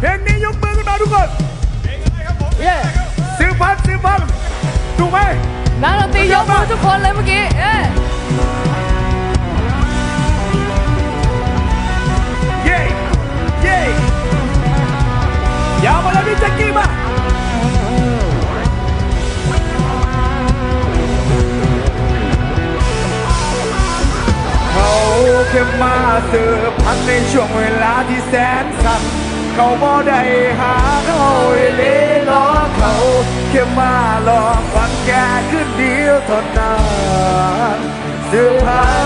เพลงนี้ยกมือขึ้นมาทุกคนเย้ซื้อพันซื้อพันถูกไหมนักดนตรียกมือทุกคนเลยเมื่อกี้เย้เย่เย่ยาวมาแล้วพี่แจ็คกี้มาเขาแค่มาเสิร์ฟพันในช่วงเวลาที่แสนสั้น เขาบ่ได้หาเขาเลยล้อเขาแค่มาลอกฟังแกขึ้นเดียวเท่านั้นเสื่อพัน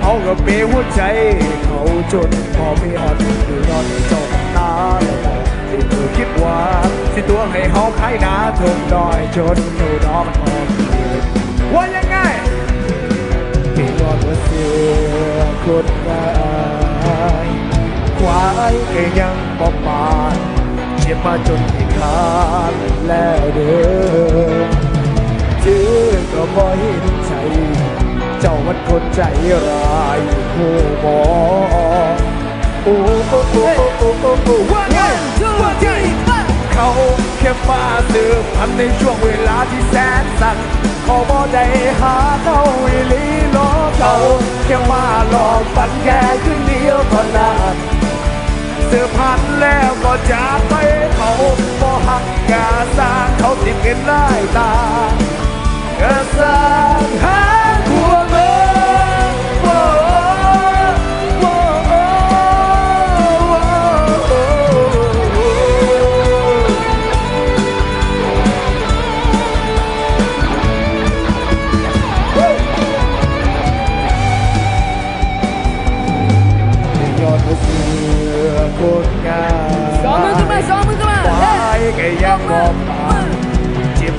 เขาก็เปหัวใจ เขาจนพอไม่อ่อนหรือนอนจ้าตาแล้วที่เธอคิดว่าสิตัวให้เขาขายนาทนน้อยจนเธอน้องมันออกว่ายังไงเก่งยอดว่าเสือคนง่ายควายก็ยังปอบปานเจ็บมาจนที่ขาดแล้วเด้อชื่อก็บ่เห็นใจเจ้ามัน คนใจร้ายผู้บอกโอ้โอ้โอ้โอ้โอ้โอ้ว่าไง two three four เขาแค่มาสืบพันในช่วงเวลาที่แสนสั้นเขาบ่ได้หาเขาอีหลีหลอกเขาแค่มาหลอกฝันแค่ครึ่งเดียวเท่านั้นสืบพันแล้วก็จากไปเขาบ่หักกาสร้างเขาติดเงินไล่ตา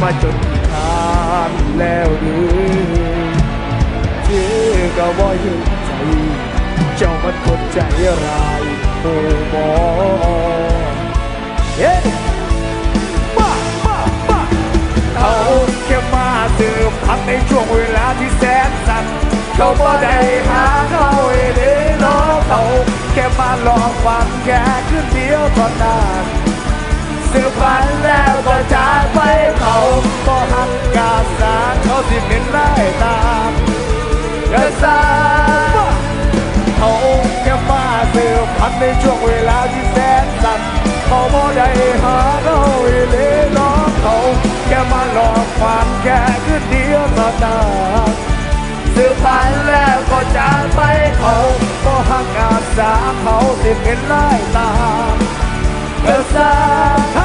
มาจนทานแล้วหรือเชื่อก็บ่ยืนใจ เจ้ามันคนใจร้ายโอ้บอเย้มามามาเขาแค่มาเติมพักในช่วงเวลาที่แสนสั้นเขาบ่ได้หาเขาเอเดล้อเขาแค่มาลองฟังแค่คืนเดียวเท่านั้ เขาสิเป็นไล่ตามกระสาเขาแค่มาเสือพันในช่วงเวลาที่แสนสั้นเขาบ่ได้หาเราอีเลล้อเขาแค่มาหลอกฟังแค่คืนเดียวเท่านั้นเสือพันแล้วก็จากไปเขาก็หักอาสาเขาสิเป็นไล่ตามกระสาหา